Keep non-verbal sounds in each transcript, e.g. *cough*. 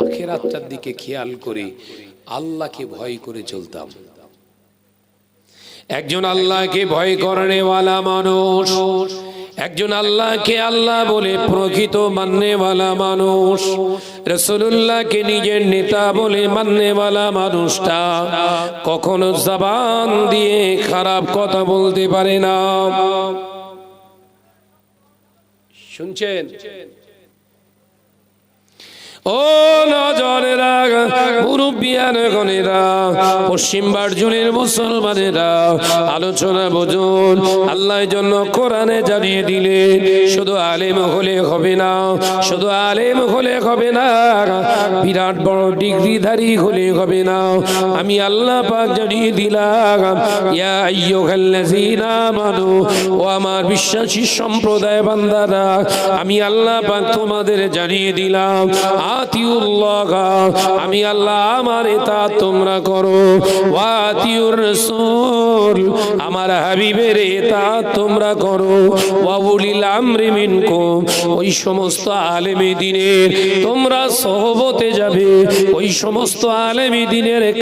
আখেরাতটার দিকে খেয়াল করে আল্লাহকে ভয় করে চলতাম। একজন আল্লাহকে ভয় করেওয়ালা মানুষ, একজন আল্লাহকে আল্লাহ বলে প্রকৃত মান্যওয়ালা মানুষ রসুল্লাহকে নিজের নেতা বলে মান্যওয়ালা মানুষটা কখনো জবান দিয়ে খারাপ কথা বলতে পারে না। শুনছেন? ও নজরেরা মুরব্বিয়ান গনেরা পশ্চিম বার্জুনের মুসলমানেরা, আলোচনা বুঝুন। আল্লাহর জন্য কোরআনে জানিয়ে দিলে শুধু আলেম হলে হবে না, শুধু আলেম হলে হবে না, বিরাট বড় ডিগ্রিধারী হলে হবে না। আমি আল্লাহ পাক জানিয়ে দিলাম, ইয়া আইয়ুহাল্লাযীনা আমানু, ও আমার বিশ্বাসী সম্প্রদায় বান্দারা, আমি আল্লাহ পাক তোমাদের জানিয়ে দিলাম আমি আল্লাহ আমার এটা তোমরা করো। ওয়াতিউর রাসূল, আমার হাবিবের এটা তোমরা করো। আমরি মিনকুম, ওই সমস্ত আলেমে দিনের তোমরা সহবতে যাবে, ওই সমস্ত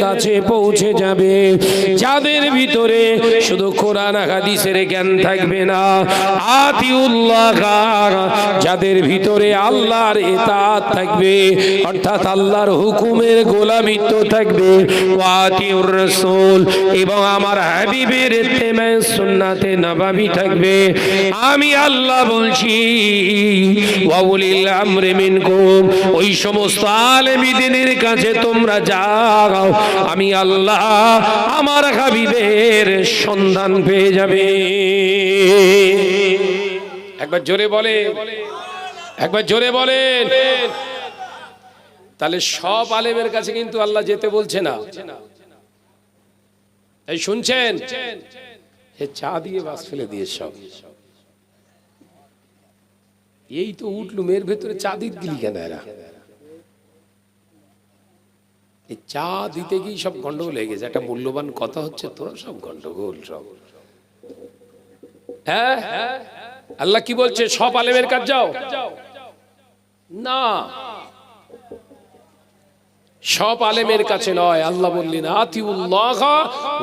কাছে পৌঁছে যাবে। যাদের ভিতরে শুধু কোরআন হাদিসের জ্ঞান থাকবে না, আতিউল্লাহ, যাদের ভিতরে আল্লাহর এতাত থাকবে অর্থাৎ আল্লাহর হুকুমের গোলামিত্ব থাকবে। ওয়াতিউর রাসূল এবং আমার হাবিবের ইত্তেমায়ে সুন্নাতে নবাবী থাকবে। আমি আল্লাহ বলছি আমরি মিনকুম, ওই সমস্ত কাছে তোমরা যাও। আমি আল্লাহ আমার হাবিবের সন্ধান পেয়ে যাবে। একবার জোরে বলে একবার জোরে বলেন। তাহলে সব আলেমের কাছে কিন্তু আল্লাহ যেতে বলছে না। এই শুনছেন? হে চা দিয়ে বাস ফেলে দিয়ে সব। এই তো উঠলুম এর ভেতরে চা দিত দিলি কেন এরা? এই চা দিতে গিয়ে সব গন্ডগোল হয়ে গেছে। একটা মূল্যবান কথা হচ্ছে, তোরা সব গন্ডগোল সব। হ্যাঁ? আল্লাহ কি বলছে? সব আলেমের কাজ যাও। না। সব আলেমের কাছে নয়। আল্লাহ বললেন, আতিউল্লাহ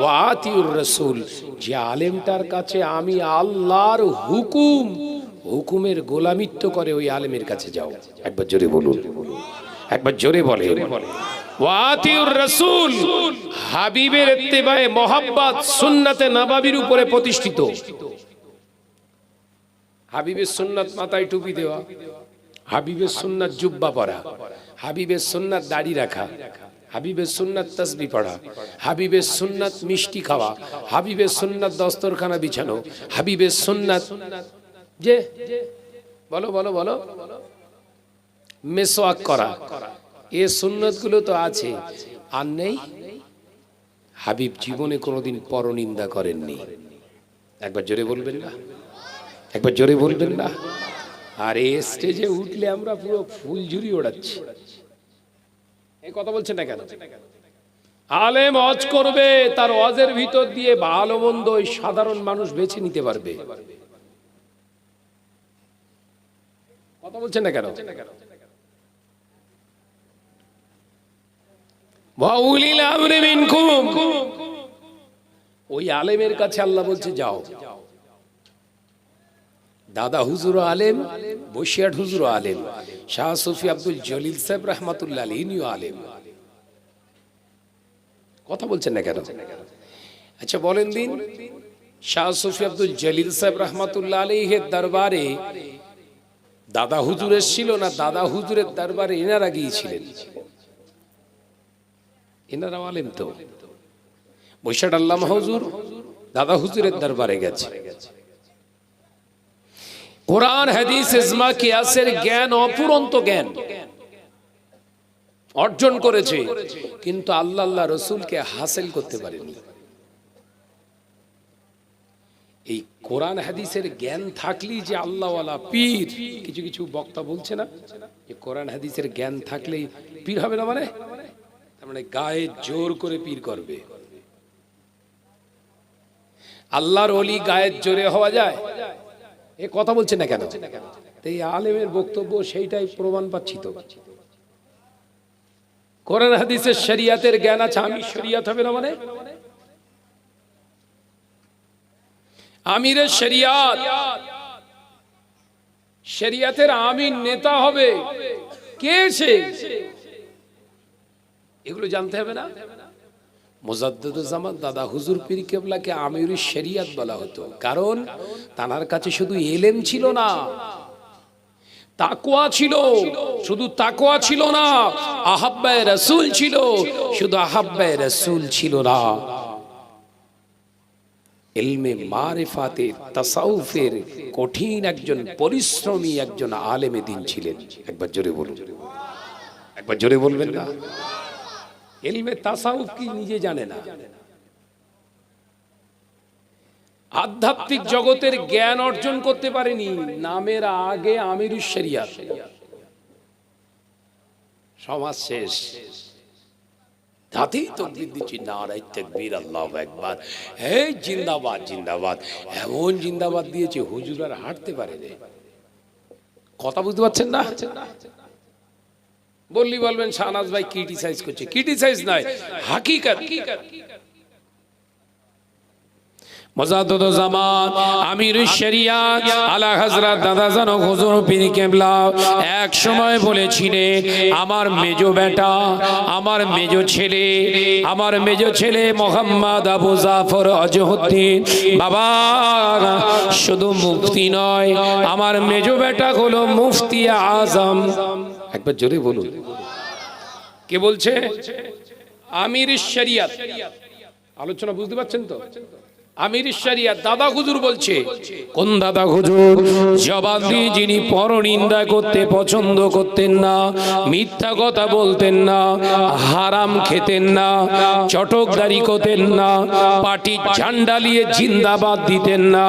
ও আতিউর রসুল। যে আলেমটার কাছে আমি আল্লাহর হুকুম, হুকুমের গোলামিত্ব করে ওই আলেমের কাছে যাও। একবার জোরে বলুন। একবার জোরে বলে রসুল, হাবিবের ইত্তেবায়ে মোহাব্বত সুন্নাতে নবাবির উপরে প্রতিষ্ঠিত। হাবিবের সুন্নাত মাথায় টুপি দেওয়া। হাবিবের সুন্নাত জুব্বা পরা। হাবিবের সুন্নাত দাড়ি রাখা, হাবিবের সুন্নাত তসবি পড়া, হাবিবের সুন্নাত মিষ্টি খাওয়া, হাবিবের সুন্নাত দস্তরখানা বিছানো, হাবিবের সুন্নাত যে, বলো বলো বলো, মেসোয়াক করা, এ সুন্নতগুলো তো আছে, আর নেই। হাবিব জীবনে কোনোদিন পরনিন্দা করেননি। একবার জোরে বলবেন না, একবার জোরে বলবেন না। আর এই স্টেজে উঠলে আমরা পুরো ফুল ফুলঝুরি ওড়াচ্ছি। এই কথা বলছেন না কেন? আলেম অজ করবে, তার অজের ভিতর দিয়ে ভালো মন্দ ওই সাধারণ মানুষ বেছে নিতে পারবে। কথা বলছেন না কেন? ওই আলেমের কাছে আল্লাহ বলছে, যাও। দাদা হুজুর আলেম বসিয়াট হুজুর আলেম। শাহ সুফি আব্দুল জলিল সাহেব রহমাতুল্লাহ ইনিও আলেম। কথা বলছেন না কেন? আচ্ছা বলেন দিন, শাহ সুফি আব্দুল জলিল সাহেব রহমাতুল্লাহ আলীহের দরবারে দাদা হুজুরের ছিল না দাদা হুজুরের দরবারে এনারা গিয়েছিলেন? এনারা আলেম তো। বৈশাট আল্লাহ হুজুর দাদা হুজুরের দরবারে গেছে। কোরআন, হাদিস, ইজমা, কিয়াসের জ্ঞান অপুরন্ত জ্ঞান। অর্জন করেছে, কিন্তু আল্লাহ আল্লাহ রসুলকে হাসিল করতে পারেনি। এই কোরআন, হাদিসের জ্ঞান থাকলেই যে আল্লাহওয়ালা পীর, কিছু কিছু বক্তা বলছে না, যে কোরআন, হাদিসের জ্ঞান থাকলেই পীর হবে না মানে? তার মানে গায়ে জোর করে পীর করবে। আল্লাহর অলি গায়ের জোরে হওয়া যায়? এ কথা বলছে না কেন? এই আলেমের বক্তব্য সেইটাই প্রমাণ পাচ্ছি তো। কোরআন, হাদিসের শরিয়াতের জ্ঞান আছে, আমি শরিয়াত হবে না মানে? আমিরের শরিয়াত। শরিয়াতের আমির নেতা হবে। কে সে? এগুলো জানতে হবে না? মোজাদ্দুজ্জামান দাদা হুজুর পীর কেবলাকে আমির শরিয়াত বলা হতো। কারণ তানার কাছে শুধু এলেম ছিল না তাকোয়া ছিল, শুধু ছিল না, আহাব্বায় রসুল ছিল, শুধু আহাব্বায় রসুল ছিল না। এলমে তাসাউফের কঠিন একজন পরিশ্রমী একজন আলেমে দিন ছিলেন। একবার জোরে বলুন। একবার জোরে বলবেন না? এলমে তাসাউফ কি নিজে জানে না? আধ্যাত্মিক জগতের জ্ঞান অর্জন করতে পারেনি, নামের আগে আমির শরিয়াত। সমাজ শেষ। তাতেই তো দিচ্ছি নারাই তেকবীর, আল্লাহ একবার হে জিন্দাবাদ জিন্দাবাদ। এমন জিন্দাবাদ দিয়েছে, হুজুর আর হাঁটতে পারে কথা বুঝতে পারছেন না? বললি বলবেন, শাহনাজ ভাই ক্রিটিসাইজ করছে। ক্রিটিসাইজ নয় হাকিকত। আমির ছেলে, আমার ছেলে মোহাম্মদ আবু শুধু মুফতি নয়, আমার মেজো বেটা হলো মুফতি আজম। একবার জোরে বলুন। কে বলছে? আমির শরিয়াত। আলোচনা বুঝতে পারছেন তো? আমির শরিয়াত দাদা হুজুর বলছে, কোন দাদা হুজুর? জবাব দিয়ে যিনি পরনিন্দা করতে পছন্দ করতেন না, মিথ্যা কথা বলতেন না, হারাম খেতেন না, চটকদারি করতেন না পাটি ঝান্ডালিয়ে জিন্দাবাদ দিতেন না।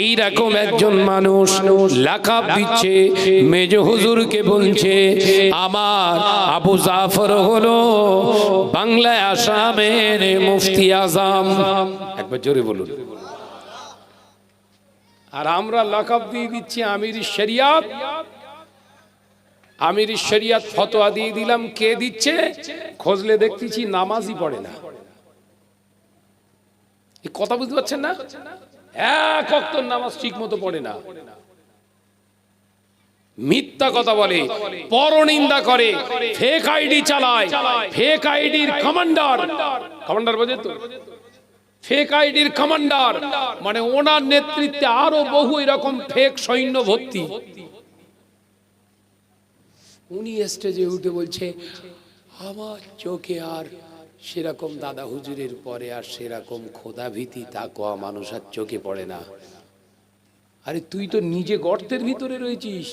এই রকম একজন মানুষ লাকাব দিচ্ছে, মেজ হুজুরকে বলছে, আমার আবু জাফর হলো বাংলায় আসামের মুফতি আজম। একবার জোরে বলুন। আর আমরা লাকাব দিয়ে দিচ্ছি আমির শরিয়াত। আমির শরিয়াত ফতোয়া দিয়ে দিলাম। কে দিচ্ছে? খোঁজলে দেখতেছি নামাজই পড়ে না। কথা বুঝতে পারছেন না? এক অক্ত নামাজ ঠিক মতো পড়ে না। মিথ্যা কথা বলে, পরনিন্দা করে ফেক আইডি চালায় ফেক আইডির কমান্ডার কমান্ডার বোঝে তো? ফেক আইডির কমান্ডার মানে ওনার নেতৃত্বে আরও বহু এরকম ফেক সৈন্য ভর্তি। উনি স্টেজে উঠে বলছে, আমার চোখে আর সেরকম দাদা হুজুরের পরে আর সেরকম খোদা ভীতি তাকোয়া মানুষ আর চোখে পড়ে না। আরে তুই তো নিজে গর্তের ভিতরে রয়েছিস।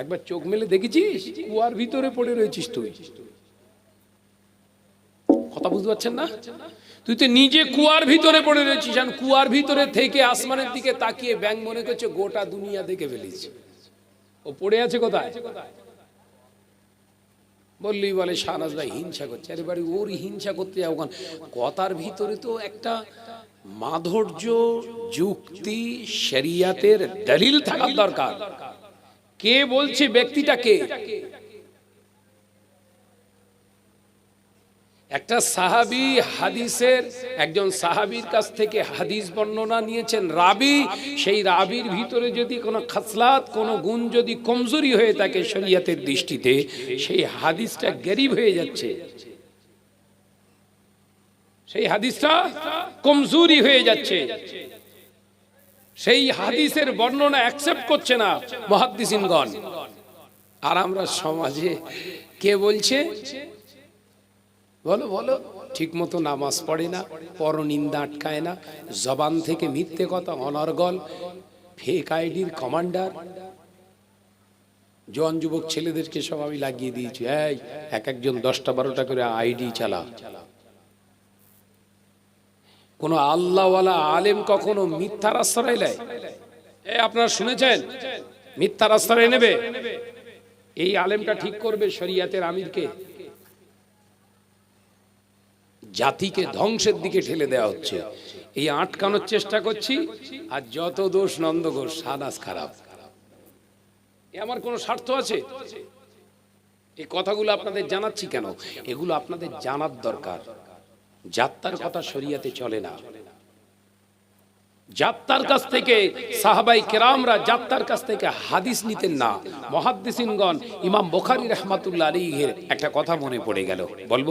একবার চোখ মেলে দেখেছিস? কুয়ার ভিতরে পড়ে রয়েছিস তুই। কথা বুঝতে পারছেন না? তুই তো নিজে কুয়ার ভিতরে পড়ে রয়েছিস কুয়ার ভিতরে থেকে আসমানের দিকে তাকিয়ে ব্যাং মনে করছে গোটা দুনিয়া দেখে ফেলিস ও পড়ে আছে কোথায়? বললি বলে শাহনাজ ভাই হিংসা করছে। আরে বাড়ি, ওর হিংসা করতে যাও কেন? কথার ভিতরে তো একটা মাধুর্য, যুক্তি, শরিয়াতের দলিল থাকার দরকার। কে বলছে ব্যক্তিটাকে? একটা সাহাবি হাদিসের, একজন সাহাবির কাছ থেকে হাদিস বর্ণনা নিয়েছেন, রাবি, সেই রাবির ভিতরে যদি কোনো খাসলাত, কোনো গুণ যদি কমজোরি হয়ে থাকে শরিয়াতের দৃষ্টিতে, সেই হাদিসটা গরিব হয়ে যাচ্ছে। সেই হাদিসটা কমজোরি হয়ে যাচ্ছে। সেই হাদিসের বর্ণনা অ্যাকসেপ্ট করছে না মহাদ্দিসিনগণ। আর আমরা সমাজে কে বলছে? বলো বলো। ঠিক মতো নামাজ পড়ে না, পরনিন্দা আটকায় না, জবান থেকে মিথ্যে কথা অনর্গল। ফেক আইডির কমান্ডার জন যুবক ছেলেদেরকে সব আমি লাগিয়ে দিয়েছি। এই, এক একজন দশটা বারোটা করে আইডি চালা। কোন আল্লাহওয়ালা আলেম কখনো মিথ্যার আশ্রয় নেয়? এ, আপনারা শুনেছেন? মিথ্যার আশ্রয় নেবে? এই আলেমটা ঠিক করবে শরিয়াতের আমিরকে। জাতিকে ধ্বংসের দিকে ঠেলে দেওয়া হচ্ছে। এই আটকানোর চেষ্টা করছি, আর যত দোষ নন্দ ঘোষ, সাদাস খারাপ। এ আমার কোনো স্বার্থ আছে? এই কথাগুলো আপনাদের জানাচ্ছি কেন? এগুলো আপনাদের জানার দরকার। যাত্রার কথা শরিয়াতে চলে না। যাত্রার কাছ থেকে সাহাবাই কেরামরা যাত্রার কাছ থেকে হাদিস নিতেন না। মহাদ্দিসিনগণ ইমাম বোখারি রহমাতুল্লাহ আলীর একটা কথা মনে পড়ে গেল। বলব?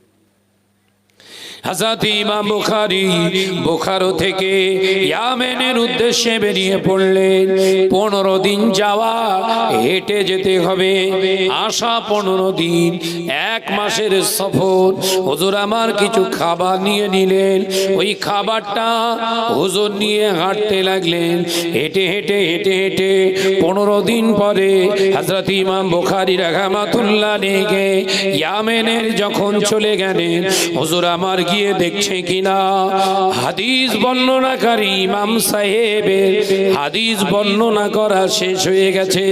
হযরত ইমাম বুখারী বোখারো থেকে ইয়ামেনের উদ্দেশ্যে বেরিয়ে পড়লেন। পনেরো দিন যাওয়া, হেঁটে যেতে হবে। আসা পনেরো দিন এক মাসের সফর। হুজুর আমার কিছু খাবার নিয়ে নিলেন। ওই খাবারটা হুজুর নিয়ে হাঁটতে লাগলেন। হেঁটে হেঁটে হেঁটে হেঁটে পনেরো দিন পরে হজরত ইমাম বুখারি রাহমাতুল্লাহ নেগে ইয়ামেনের যখন চলে গেলেন, হুজুর আমার গিয়ে দেখছে কিনা? হাদিস বর্ণনাকারী ইমাম সাহেবের হাদিস বর্ণনা করা শেষ হয়ে গেছে।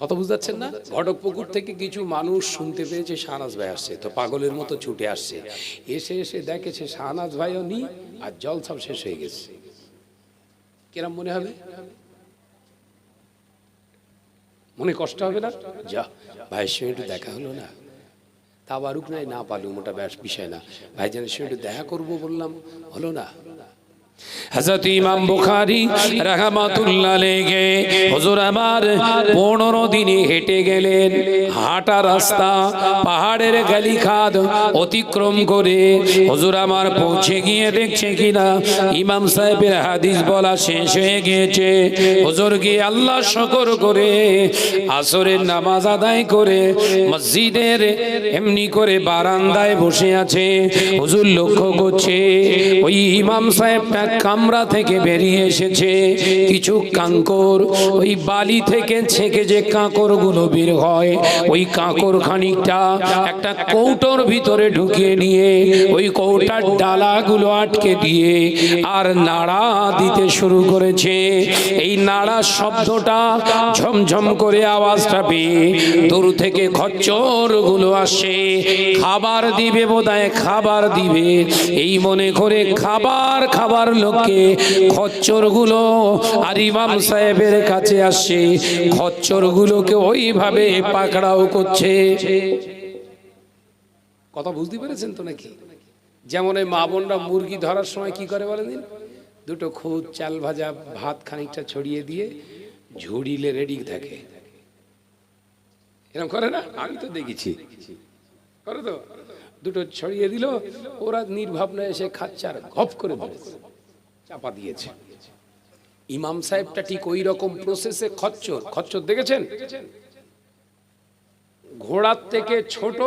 কথা বুঝতে না? ঘটকপুকুর থেকে কিছু মানুষ শুনতে পেয়েছে, শাহনাজ ভাই আসছে। তো পাগলের মতো ছুটে আসছে। এসে এসে দেখেছে শাহনাজ ভাইও নি আর জল সব শেষ হয়ে গেছে। কিরম মনে হবে? মনে কষ্ট হবে না? যা ভাইয়ের সঙ্গে একটু দেখা হলো না। তা বারুক নাই না পালু, মোটা ব্যাস বিষয় না। ভাইজানের সঙ্গে একটু দেখা করব বললাম, হলো না? হযরত ইমাম বুখারী রাহমাতুল্লাহ লেগে হুজুর আমার পনেরো দিনে হেঁটে গেলেন। হাঁটা রাস্তা, পাহাড়ের গালি খাদ অতিক্রম করে হুজুর আমার পৌঁছে গিয়ে দেখছে কিনা। ইমাম সাহেবের হাদিস বলা শেষ হয়ে গিয়েছে। হুজুর গিয়ে আল্লাহ শকর করে আসরের নামাজ আদায় করে মসজিদের এমনি করে বারান্দায় বসে আছে। হুজুর লক্ষ্য করছে, ওই ইমাম সাহেবটা কামরা থেকে বেরিয়ে এসেছে। কিছু কাঙ্কর ওই বালি থেকে ছেঁকে যে কাঁকরগুলো বের হয়, ওই কাঁকর খানিকটা একটা কৌটোর ভিতরে ঢুকিয়ে নিয়ে ওই কৌটার ডালাগুলো আটকে দিয়ে আর নাড়া দিতে শুরু করেছে। এই নাড়া শব্দটা ঝমঝম করে আওয়াজটা পেয়ে দূর থেকে খচ্চরগুলো আসে। খাবার দিবে বোধহয়, খাবার দিবে। এই মনে করে খাবার খাবার লোককে খচ্চরগুলো আর ইমাম সাহেবের কাছে আসে খচ্চর গুলোকে ওইভাবে পাকড়াও করছে। কথা বুঝতে পেরেছেন তো নাকি? যেমন এই মা বোনরা মুরগি ধরার সময় কি করে বলেন দিন? দুটো খুদ, চাল ভাজা, ভাত খানিকটা ছড়িয়ে দিয়ে ঝুড়িলে রেডি থাকে। এরকম করে না? আমি তো দেখেছি। করে তো? দুটো ছড়িয়ে দিল, ওরা নির্ভাবনা এসে খাচ্ছে আর ঘপ করে ধরেছে। চাপা দিয়েছে। ইমাম সাহেবটা ঠিক ওই রকম প্রসেসে খচ্চর। খচ্চর দেখেছেন? ঘোড়ার থেকে ছোট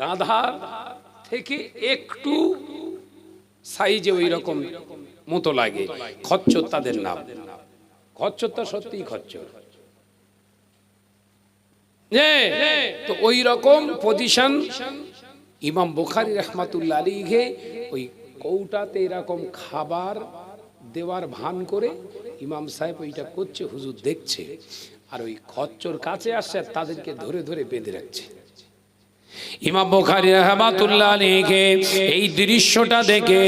গাধা থেকে একটু সাইজে ওই রকম মতো লাগে। খচ্চর তাদের নাম। খচ্চরটা সত্যিই খচ্চর। তো ওই রকম পজিশন ইমাম বুখারি রহমাতুল্লাহ আলীকে ওই কৌটাতে এরকম খাবার দেওয়ার ভান করে ইমাম সাহেব ওইটা করছে হুজুর দেখছে আর ওই খচ্চর কাছে আসছে আর তাদেরকে ধরে ধরে বেঁধে রাখছে। ইমাম বুখারী রাহমাতুল্লাহ আলাইহি এই দৃশ্যটা দেখে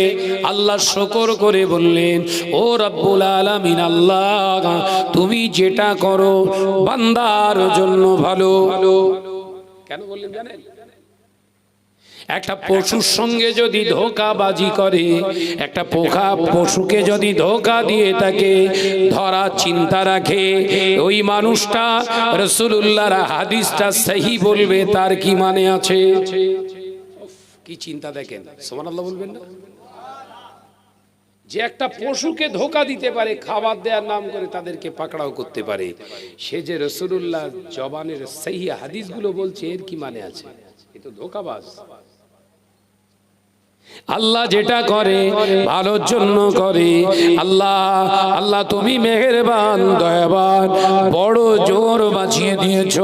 আল্লাহ শকর করে বললেন ও রব্বুল আলামিন আল্লাহ তুমি যেটা করো বান্দার জন্য ভালো। ভালো। কেন বললেন জানেন? একটা পশুর সঙ্গে যদি ধোকাবাজি করে, একটা পোকা পশুকে যদি ধোকা দিয়ে তাকে ধরা চিন্তা রাখে। ওই মানুষটা রসুল্লাহর হাদিসটা সহি বলবে, তার কি মানে আছে? কি চিন্তা দেখেন সোমান আল্লাহ বলবেন না? যে একটা পশুকে ধোকা দিতে পারে, খাবার দেওয়ার নাম করে তাদেরকে পাকড়াও করতে পারে। সে যে রসুল্লাহ জবানের সেই হাদিসগুলো বলছে, এর কি মানে আছে? এ তো ধোকাবাজ। আল্লাহ যেটা করে, ভালোর জন্য করে। আল্লাহ আল্লাহ তুমি মেহেরবান, দয়াবান, বড় জোর বাঁচিয়ে দিয়েছ।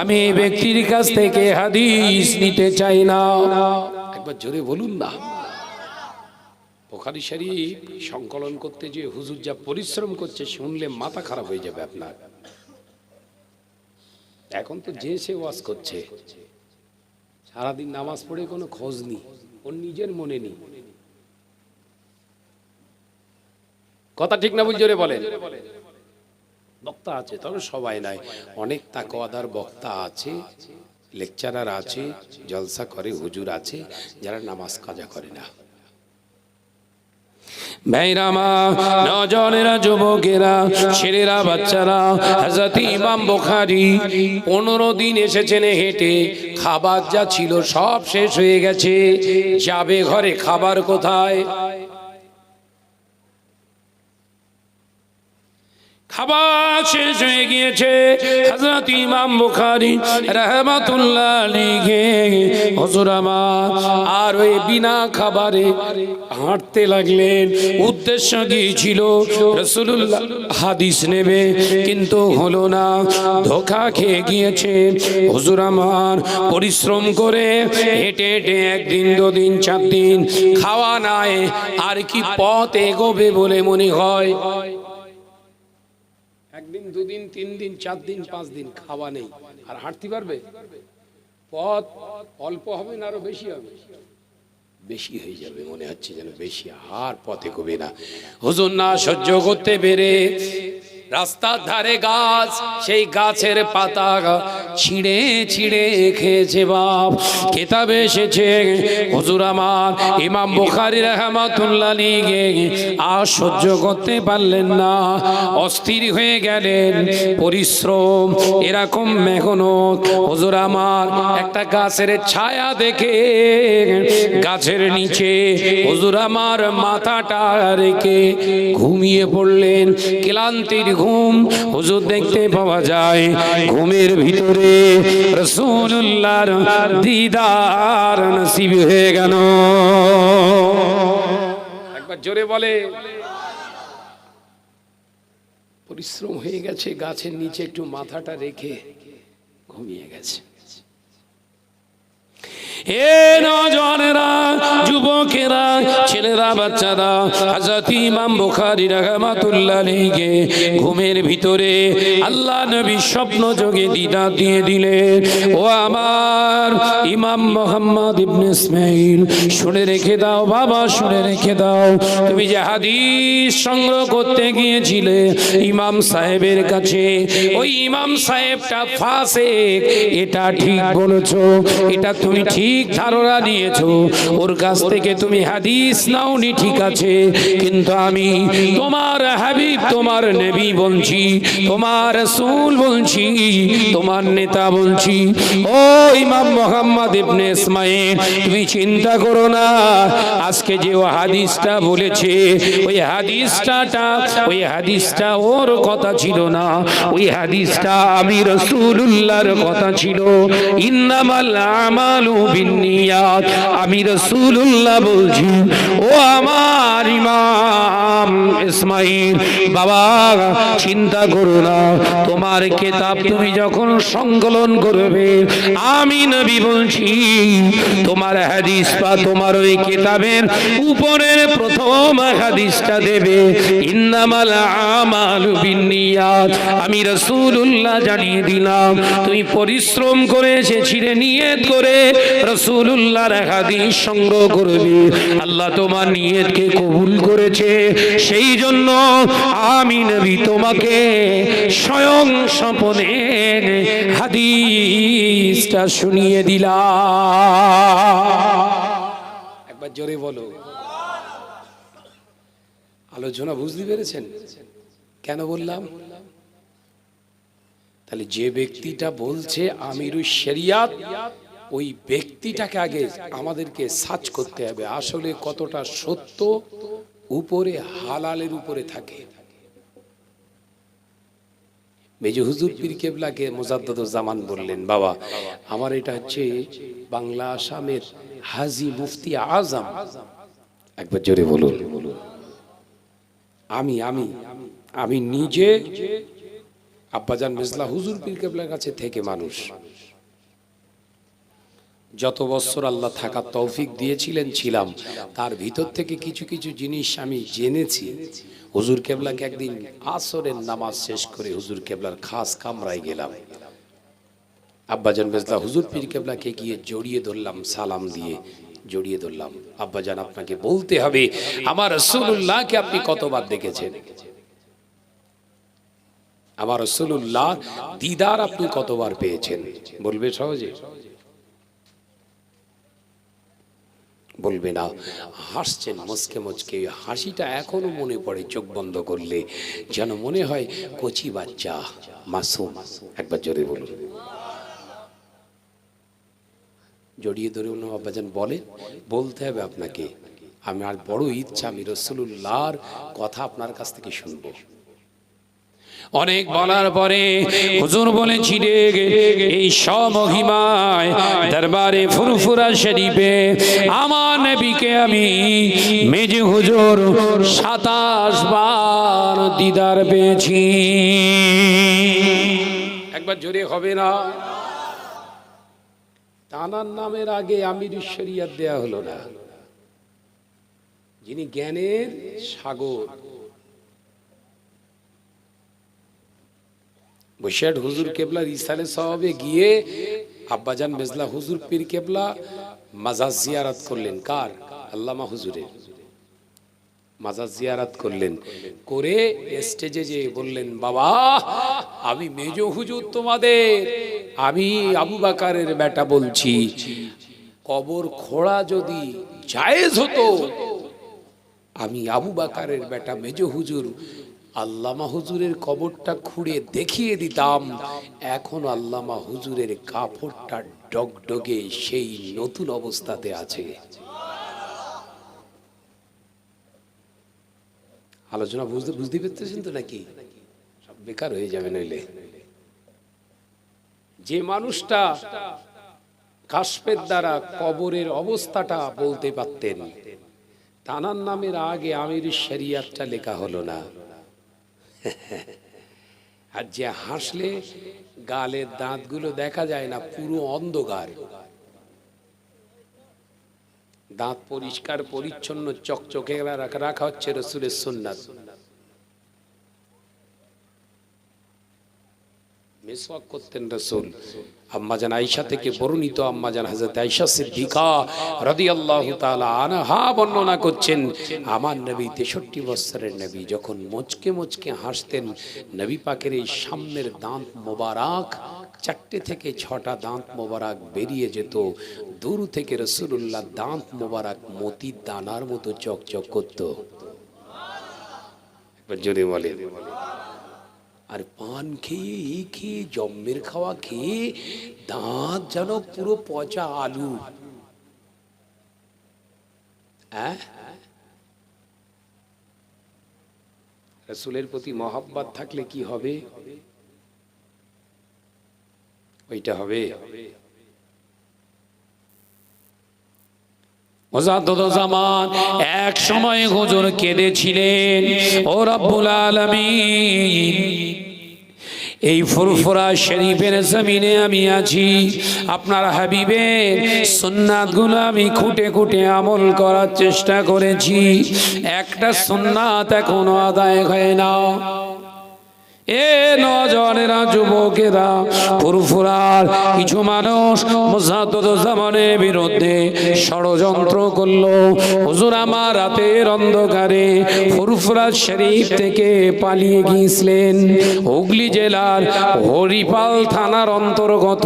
আমি ব্যক্তির কাছ থেকে হাদিস নিতে চাই না। একবার জোরে বলুন না। বোখারি শরীফ সংকলন করতে যে হুজুর যা পরিশ্রম করছে, শুনলে মাথা খারাপ হয়ে যাবে আপনার। এখন তো যে সে ওয়াজ করছে, সারাদিন নামাজ পড়ে কোনো খোঁজ নেই। ওর নিজের মনে নেই। কথা ঠিক না বুঝে বলে বক্তা আছে, তবে সবাই নাই। অনেক তাকওয়াদার বক্তা আছে, লেকচারার আছে, জলসা করে, হুজুর আছে, যারা নামাজ কাজা করে না। ভাইরামা নজনেরা যুবকেরা, ছেলেরা, বাচ্চারা হজরত ইমাম বোখারি পনেরো দিন এসেছেন হেঁটে, খাবার যা ছিল সব শেষ হয়ে গেছে, যাবে ঘরে, খাবার কোথায়? খাবার শেষ হয়ে গিয়েছে। হযরত ইমাম বুখারী রাহমাতুল্লাহ আলাইহি হুজুর আমার, আর ওই বিনা খাবারে হাঁটতে লাগলেন। উদ্দেশ্য কি ছিল? রাসূলুল্লাহ হাদিস নেবে, কিন্তু হলো না। ধোকা খেয়ে গিয়েছে হুজুর আমার। পরিশ্রম করে হেঁটে হেঁটে একদিন, দুদিন চার দিন খাওয়া নাই, আর কি পথ এগোবে বলে মনে হয়? একদিন, দুদিন তিন দিন চার দিন পাঁচ দিন খাওয়া নেই। আর হাঁটতে পারবে? পথ অল্প হবে না, আরও বেশি হবে। বেশি হয়ে যাবে, মনে হচ্ছে যেন বেশি। আর পথে কবে না। হুজুর না সহ্য করতে পেরে রাস্তার ধারে গাছ, সেই গাছের পাতা ছিঁড়ে ছিঁড়ে খেয়েছে বাপ। কেতাবে এসেছে। হজুর আমার, ইমাম বুখারী রাহমাতুল্লাহ লিগে আর সহ্য করতে পারলেন না। অস্থির হয়ে গেলেন। পরিশ্রম, এরকম মেহনত। হুজুর আমার, একটা গাছের ছায়া দেখে গাছের নিচে হুজুর আমার মাথাটা রেখে ঘুমিয়ে পড়লেন। ক্লান্তির ঘুম হুজুর দেখতে পাওয়া যায়। ঘুমের ভিতরে রসুল্লাহর দিদার নসিব হয়ে গেল। একবার জোরে বলে। পরিশ্রম হয়ে গেছে, গাছের নিচে একটু মাথাটা রেখে ঘুমিয়ে গেছে। এ নজনেরা, যুবকেরা, ছেলেরা, বাচ্চারা ইমাম বুখারী রাহমাতুল্লাহ ঘুমের ভিতরে আল্লাহ নবী স্বপ্ন যোগে দিদা দিয়ে ও আমার ইমাম মোহাম্মদ ইবনে ইসমাইল, শুনে রেখে দাও, বাবা, শুনে রেখে দাও, তুমি যে হাদিস সংগ্রহ করতে গিয়েছিলে ইমাম সাহেবের কাছে, ওই ইমাম সাহেবটা ফাসেক, এটা ঠিক বলেছ, এটা তুমি ঠিক ধারণা নিয়েছো ওর কাছ থেকে তুমি হাদিস নাওনি, ঠিক আছে। কিন্তু আমি তোমার হাবিব, তোমার নবী বলছি, তোমার রাসূল বলছি, তোমার নেতা বলছি। ও ইমাম মোহাম্মদ ইবনে ইসমাইল তুমি চিন্তা করো না। আজকে যে ও হাদিসটা বলেছে, ওই হাদিসটা ওই হাদিসটা ওর কথা ছিল না। ওই হাদিসটা আমি রসুল্লাহর কথা ছিল। ইন্নামাল আমালু বিন্নিয়াত আমি রসুল্লাহ বলছি, ও আমার ইমাম ইসমাইল বাবা, চিন্তা করো না, তোমার কেতাব তুমি যখন সংকলন করবে, আমি নবী বলছি, তোমার হাদিস বা তোমার ওই কেতাবের উপরের প্রথম হাদিসটা দেবে, ইন্নামাল আমালু বিন্নিয়াত আমি রাসূলুল্লাহ জানিয়ে দিলাম, তুমি পরিশ্রম করে এসেছিলে, নিয়ত করে রাসূলুল্লাহর হাদিস সংগ্রহ করবে আল্লাহ তোমার নিয়তকে কবুল করেছে। সেই জন্য আমি নবী তোমাকে স্বয়ং স্বপনে হাদিসটা শুনিয়ে দিলাম। একবার জোরে বলো। আলোচনা বুঝতে পেরেছেন? কেন বললাম? তাহলে যে ব্যক্তিটা বলছে আমিরুল শরিয়াত ওই ব্যক্তিটাকে আগে আমাদেরকে সার্চ করতে হবে। আসলে কতটা সত্য? উপরে হালালের উপরে থাকে। মেজু হুজুর পীর কেবলাকে জামান বললেন, বাবা, আমার এটা হচ্ছে বাংলা আসামের হাজি মুফতি আজম। একবার জোরে বলুন। আমি আমি আমি নিজে আব্বাজান মিসলা হুজুর পীর কেবলার কাছে থেকে মানুষ। যত বছর আল্লাহ থাকার তৌফিক দিয়েছিলেন ছিলাম, তার ভিতর থেকে কিছু কিছু জিনিস আমি জেনেছি। হুজুর কেবলাকে একদিন আসরের নামাজ শেষ করে হুজুর কেবলার খাস কামরায় গেলাম। আব্বাজান বেজলা, হুজুর পীর কেবলাকে গিয়ে জড়িয়ে ধরলাম, সালাম দিয়ে জড়িয়ে ধরলাম। আব্বাজান, আপনাকে বলতে হবে, আমার রসুল্লাহকে আপনি কতবার দেখেছেন? আমার রসুল্লাহ দিদার আপনি কতবার পেয়েছেন? বলবে সহজে। বলবে না। হাসছেন মুচকে মুচকে হাসিটা এখনও মনে পড়ে চোখ বন্ধ করলে। যেন মনে হয় কচি বাচ্চা, মাসুম। একবার জোরে বলুন। জড়িয়ে ধরে অন্য আব্বাজান বলে বলতে হবে আপনাকে আমার বড় ইচ্ছা আমি রসুল্লাহর কথা আপনার কাছ থেকে শুনব। অনেক বলার পরে হুজুর বলেছি রে এই সমহিমায় দরবারে ফুরফুরা শরীফে আমার নবীকে আমি মেজে হুজুর সাতাশ বার দিদার পেয়েছি। একবার জোরে হবে না? তানার নামের আগে আমির শরিয়াত দেয়া হলো না। যিনি জ্ঞানের সাগর। বৈশাট হুজুর কেবলার ইসালে সাহাবে গিয়ে আব্বাজান মেজলা হুজুর পীর কেবলা মাজাজ জিয়ারাত করলেন। কার? আল্লামা হুজুরের। মাজাজ জিয়ারাত করলেন। করে স্টেজে যে বললেন, বাবা, আমি মেজ হুজুর তোমাদের, আমি আবু বাকারের বেটা বলছি, কবর খোড়া যদি জায়েজ হতো, আমি আবু বাকারের বেটা মেজ হুজুর আল্লামা হুজুরের কবরটা খুঁড়ে দেখিয়ে দিতাম। এখন আল্লামা হুজুরের কাপড়টা ডগডগে সেই নতুন অবস্থাতে আছে। আলোচনা বুঝতে বুঝতে পেরেছেন তো নাকি? সব বেকার হয়ে যাবে নইলে। যে মানুষটা কাশ্পের দ্বারা কবরের অবস্থাটা বলতে পারতেন, তানার নামের আগে আমির শরিয়াতটা লেখা হলো না। *laughs* আর যে হাসলে গালের দাঁতগুলো দেখা যায় না, পুরো অন্ধকার। দাঁত পরিষ্কার, পরিচ্ছন্ন, চকচকে রাখা হচ্ছে রসুলের সুন্নাত। মেসওয়াক করতেন রসুল। আম্মাজান আয়েশা থেকে বর্ণিত আম্মাজান হযরত আয়েশা সিদ্দিকা রাদিয়াল্লাহু তাআলা আনহা বর্ণনা করছেন, আমার নবী 63 বছরের নবী, যখন মুচকে মুচকে হাসতেন, নবী পাকের এই সামনের দাঁত মোবারক, চারটে থেকে ছটা দাঁত মোবারক বেরিয়ে যেত। দূর থেকে রসুল্লাহ দাঁত মোবারক মতির দানার মতো চকচক করত। একবার জোরে বলে আর পান খেয়ে এই খেয়ে, জম্মের খাওয়া খেয়ে, দাঁত যেন পুরো পচা আলু। রসুলের প্রতি মহাব্বাত থাকলে কি হবে? ওইটা হবে। জামান এক সময় হুজুর কেঁদেছিলেন। ও রব্বুল আলামিন। এই ফুরফুরা শরীফের জমিনে আমি আছি। আপনার হাবিবের সুন্নাতগুলো আমি খুঁটে খুঁটে আমল করার চেষ্টা করেছি। একটা সুন্নাত এখনও আদায় হয় না। এ নজনেরা যুবকেরা, ফুরফুরার কিছু মানুষ মুসাদ্দুজ্জামানের বিরুদ্ধে ষড়যন্ত্র করল। হুজুর, আমার রাতের অন্ধকারে ফুরফুরা শরীফ থেকে পালিয়ে গিয়েছিলেন। হুগলি জেলার হরিপাল থানার অন্তর্গত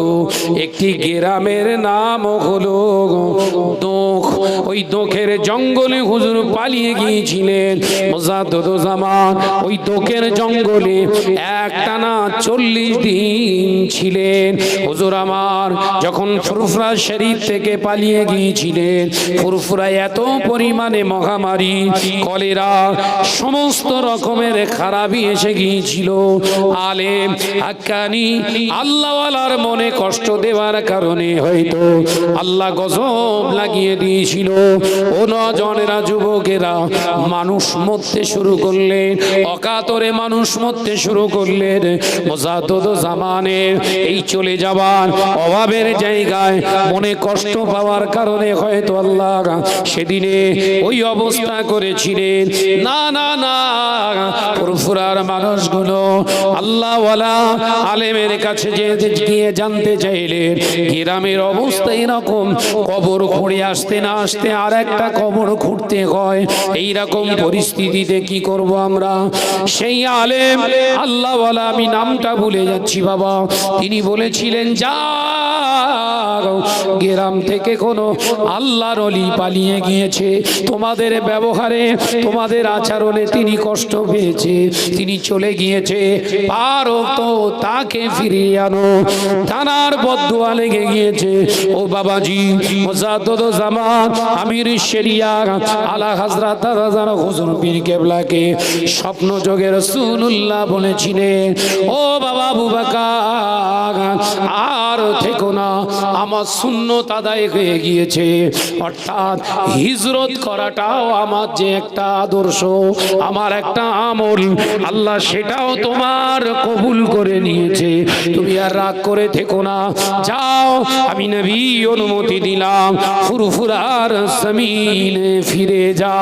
একটি গ্রামের নাম হলো দোখ। ওই দোখের জঙ্গলে হুজুর পালিয়ে গিয়েছিলেন। মুসাদ্দুজ্জামান ওই দোখের জঙ্গলে একটানা চল্লিশ দিন ছিলেন। হুজুর আমার, যখন ফুরফুরা শরীফ থেকে পালিয়ে গিয়েছিলেন, ফুরফুরা এত পরিমাণে মহামারী, কলেরা, সমস্ত রকমের খারাপই এসে গিয়েছিল। আলেম, হাক্কানি, আল্লাহওয়ালার মনে কষ্ট দেওয়ার কারণে হয়তো আল্লাহ গজব লাগিয়ে দিয়েছিল। ও নজনেরা, যুবকেরা, মানুষ মরতে শুরু করলেন, অকাতরে মানুষ মরতে শুরু করলেন। মোজাদদ জামানের এই চলে যাবার অভাবের জায়গায় মনে কষ্ট পাওয়ার কারণে হয়তো আল্লাহ সেদিনে ওই অবস্থা করেছিলেন। না না না, ফুরফুরার মানুষগুলো আল্লাহওয়ালা আলেমের কাছে যে গিয়ে জানতে চাইলেন, গ্রামের অবস্থা এরকম, কবর খুঁড়ে আসতে না আসতে আর একটা কবর খুঁড়তে হয়। এইরকম পরিস্থিতিতে কি করব আমরা? সেই আলেম আল্লাহওয়ালা আমি নামটা ভুলে যাচ্ছি বাবা। তিনি বলেছিলেন যা গ্রাম থেকে কোনো আল্লাহর অলি পালিয়ে গিয়েছে। তোমাদের ব্যবহারে, তোমাদের আচরণে তিনি কষ্ট পেয়েছে। তিনি চলে গিয়েছে, পারো তো তাকে ফিরিয়ে আনো। থানার বদুয়া লেগে গিয়েছে। ও বাবাজি জামান, আমির শেরিয়া, আলা রাজার হুজুর পীর কেবলাকে স্বপ্ন যোগে রসুল্লাহ বলেছিলেন ও বাবা বুবাকার আর থেকো না, আমার শূন্যত আদায় হয়ে গিয়েছে। অর্থাৎ হিজরত করাটাও আমার যে একটা আদর্শ, আমার একটা আমল, আল্লাহ সেটাও তোমার কবুল করে নিয়েছে। তুমি আর রাগ করে থেকো না। যাও, আমি নবী অনুমতি দিলাম, ফুরফুরার জমিনে ফিরে যা।